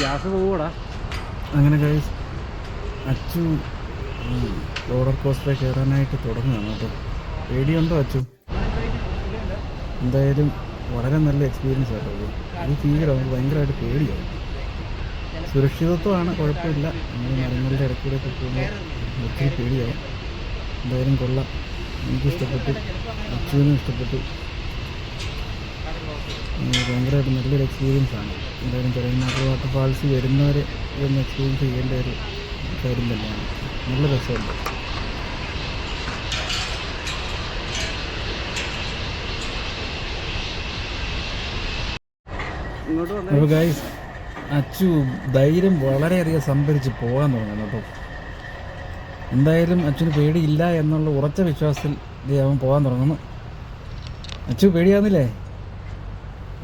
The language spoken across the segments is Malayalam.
ഗ്യാസ് പോകൂടാ അങ്ങനെ ഗൈസ് അച്ചു റോളർ കോസ്റ്റർ കയറാനായിട്ട് തുടങ്ങുകയാണ്. കേട്ടോ പേടിയുണ്ടോ അച്ചു? എന്തായാലും വളരെ നല്ല എക്സ്പീരിയൻസ് ആട്ടോ ഇത്. അത് തീരെ നമുക്ക് ഭയങ്കരമായിട്ട് പേടിയാവും. സുരക്ഷിതത്വമാണ് കുഴപ്പമില്ല. നമ്മൾ മരങ്ങളുടെ ഇടയ്ക്കൂടെ പോകുമ്പോൾ ഒത്തിരി പേടിയാവും. എന്തായാലും കൊള്ളാം. എനിക്ക് ഇഷ്ടപ്പെട്ടു അച്ചുവിനും ഇഷ്ടപ്പെട്ടു. ഭയങ്കരമായിട്ട് നല്ലൊരു എക്സ്പീരിയൻസ് ആണ്. എന്തായാലും ചെറിയ വാട്ടർ ഫാൾസ് വരുന്നവർ ഇതൊന്ന് എക്സ്പീരിയൻസ് ചെയ്യേണ്ട ഒരു കാര്യം തന്നെയാണ്. നല്ല രസമുണ്ട്. അപ്പോൾ ഗൈസ് അച്ചു ധൈര്യം വളരെയധികം സംഭരിച്ച് പോകാൻ തുടങ്ങുന്നു കേട്ടോ. എന്തായാലും അച്ഛന് പേടിയില്ല എന്നുള്ള ഉറച്ച വിശ്വാസത്തിൽ അവൻ പോകാൻ തുടങ്ങുന്നു. അച്ചു പേടിയാവുന്നില്ലേ?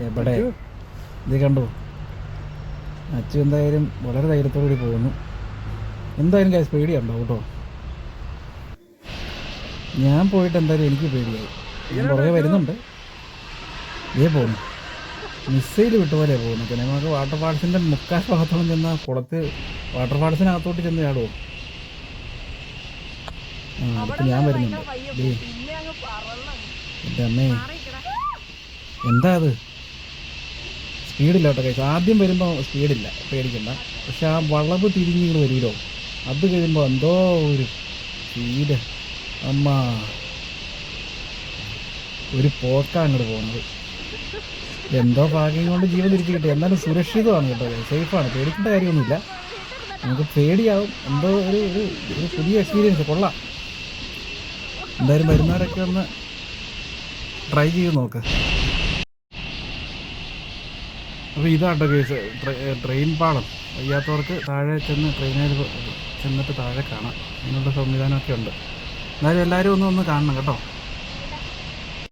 എവിടെ? ഇത് കണ്ടു? അച്ചു എന്തായാലും വളരെ ധൈര്യത്തോടുകൂടി പോകുന്നു. എന്തായാലും കാര്യം പേടിയുണ്ടോ കേട്ടോ? ഞാൻ പോയിട്ട് എന്തായാലും എനിക്ക് പേടിയായി. ഞാൻ പുറകെ വരുന്നുണ്ട്. ഇതേ പോകുന്നു മിസൈൽ വിട്ട പോലെ പോകുന്നു. പിന്നെ നമുക്ക് വാട്ടർ ഫാൾസിന്റെ മുക്കാൽ ഭാഗത്തോളം ചെന്ന കുളത്ത് വാട്ടർ ഫാൾസിനകത്തോട്ട് ചെന്ന് ചാടുമോ ആ അപ്പം ഞാൻ വരുന്നുണ്ട്. എന്റെ അമ്മേ. എന്താ അത്? സ്പീഡില്ല കേട്ടോ കഴിച്ചു ആദ്യം വരുമ്പോൾ സ്പീഡില്ല പേടിക്കണ്ട. പക്ഷെ ആ വളവ് തിരിഞ്ഞു വരുമല്ലോ അത് കഴിയുമ്പോൾ എന്തോ ഒരു സ്പീഡ് അമ്മ. ഒരു പോക്കാണ് അങ്ങോട്ട് പോകുന്നത്. എന്തോ ഭാഗ്യം കൊണ്ട് ജീവൻ തിരിച്ചു കിട്ടി. എന്നാലും സുരക്ഷിതമാണ് കേട്ടോ സേഫാണ്. പേടിക്കേണ്ട കാര്യമൊന്നുമില്ല. നമുക്ക് പേടിയാവും. എന്തോ ഒരു ഒരു ഒരു പുതിയ എക്സ്പീരിയൻസ് കൊള്ളാം. എന്തായാലും വരുന്നവരൊക്കെ ഒന്ന് ട്രൈ ചെയ്ത് നോക്ക്. അപ്പോൾ ഇതാട്ടോ കേസ്. ട്രെയിൻ പാളം. വയ്യാത്തവർക്ക് താഴെ ചെന്ന് ട്രെയിനിൽ ചെന്നിട്ട് താഴെ കാണാം. അതിനുള്ള സംവിധാനമൊക്കെ ഉണ്ട്. എന്നാലും എല്ലാവരും ഒന്ന് ഒന്ന് കാണണം കേട്ടോ.